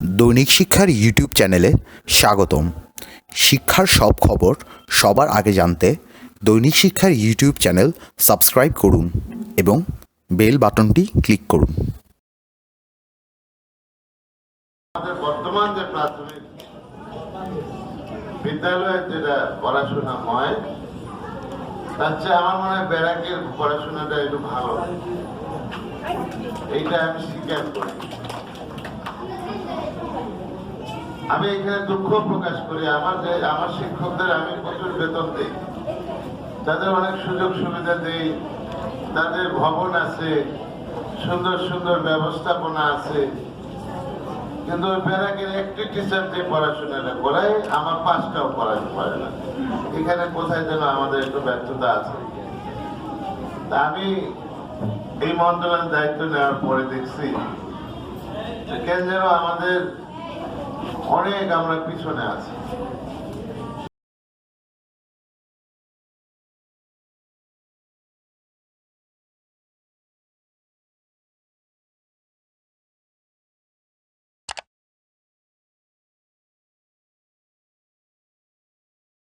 দৈনিক শিক্ষার ইউটিউব চ্যানেলে স্বাগতম। শিক্ষার সব খবর সবার আগে জানতে দৈনিক শিক্ষার ইউটিউব চ্যানেল সাবস্ক্রাইব করুন এবং বেল বাটনটি ক্লিক করুন। আমার মনে হয় ব্যারাকের পড়াশোনাটা একটু ভালো। এইটা আমি স্বীকার করি। আমি এখানে দুঃখ প্রকাশ করি। আমার যে, আমার শিক্ষকদের আমি প্রচুর বেতন দিই। তাদের অনেক সুযোগ সুবিধা দেই। তাদের ভবন আছে, সুন্দর সুন্দর ব্যবস্থাপনা আছে। কিন্তু ওই ব্যারাকের একটি টিচার যে পড়াশোনাটা করায়, আমার পাঁচটাও পড়াতে পারে না। এখানে কোথায় যেন আমাদের একটু ব্যর্থতা আছে। তা আমি এই মন্ত্রণালয়ের দায়িত্ব নেওয়ার পরে দেখছি কেন যেন আমাদের অনেক আমরা পিছনে আছি।